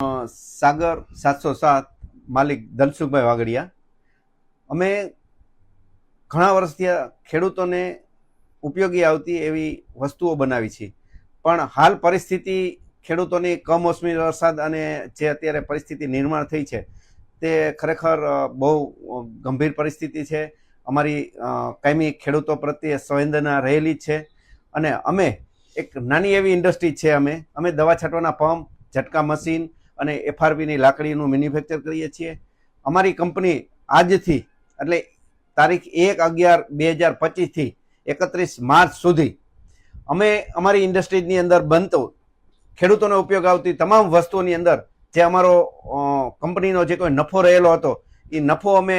સાગર સાતસો સાત, માલિક ધનસુખભાઈ વાગડિયા અમે ઘણા વર્ષથી ખેડૂતોને ઉપયોગી આવતી એવી વસ્તુઓ બનાવી છે. પણ હાલ પરિસ્થિતિ ખેડૂતોની કમોસમી વરસાદ અને જે અત્યારે પરિસ્થિતિ નિર્માણ થઈ છે, તે ખરેખર બહુ ગંભીર પરિસ્થિતિ છે. અમારી કાયમી ખેડૂતો પ્રત્યે સંવેદના રહેલી છે. અને અમે એક નાની એવી ઇન્ડસ્ટ્રી છે અમે. અમે દવા છાંટવાના પંપ, ઝટકા મશીન અને એફઆરપીની લાકડીનું મેન્યુફેક્ચર કરીએ છીએ. અમારી કંપની આજથી, એટલે તારીખ એક અગિયાર બે હજાર પચીસથી એકત્રીસ માર્ચ સુધી અમે અમારી ઇન્ડસ્ટ્રીઝની અંદર બનતો ખેડૂતોને ઉપયોગ આવતી તમામ વસ્તુઓની અંદર જે અમારો કંપનીનો જે કોઈ નફો રહેલો હતો એ નફો અમે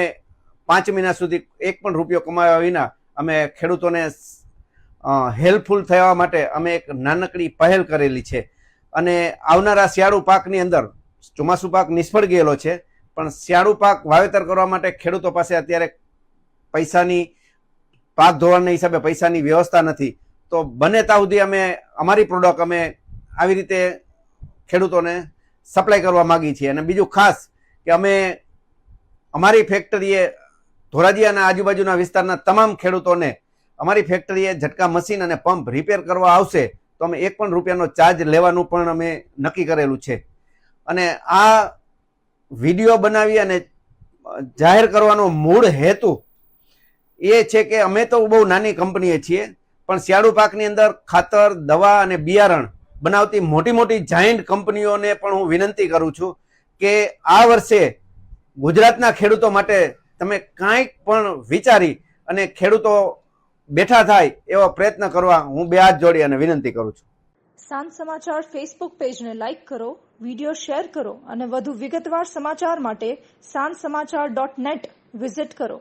પાંચ મહિના સુધી એક પણ રૂપિયો કમાયા વિના અમે ખેડૂતોને હેલ્પફુલ થવા માટે અમે એક નાનકડી પહેલ કરેલી છે. અને આવનારા શિયાળુ પાકની અંદર ચોમાસુ પાક નિષ્ફળ ગયેલો છે, પણ શિયાળુ પાક વાવેતર કરવા માટે ખેડૂતો પાસે અત્યારે પૈસાની, પાક ધોવાણના હિસાબે પૈસાની વ્યવસ્થા નથી. તો બને ત્યાં સુધી અમે, અમારી પ્રોડક્ટ અમે આવી રીતે ખેડૂતોને સપ્લાય કરવા માગીએ છીએ. અને બીજું ખાસ કે અમે, અમારી ફેક્ટરીએ ધોરાજી અને આજુબાજુના વિસ્તારના તમામ ખેડૂતોને અમારી ફેક્ટરીએ ઝટકા મશીન અને પંપ રિપેર કરવા આવશે તો અમે એક પણ રૂપિયાનો ચાર્જ લેવાનું પણ અમે નક્કી કરેલું છે. અને આ વીડિયો બનાવી અને જાહેર કરવાનો મૂળ હેતુ એ છે કે અમે તો બહુ નાની કંપનીએ છીએ, પણ શિયાળુ પાકની અંદર ખાતર, દવા અને બિયારણ બનાવતી મોટી મોટી જાયન્ટ કંપનીઓને પણ હું વિનંતી કરું છું કે આ વર્ષે ગુજરાતના ખેડૂતો માટે તમે કાંઈક પણ વિચારી અને ખેડૂતો બેઠા થાય એવો પ્રયત્ન કરવા હું બે હાથ જોડી અને વિનંતી કરું છું. સાંજ સમાચાર ફેસબુક પેજને લાઇક કરો વીડિયો શેર કરો અને વધુ વિગતવાર સમાચાર માટે સાંજ સમાચાર ડોટ નેટ વિઝિટ કરો.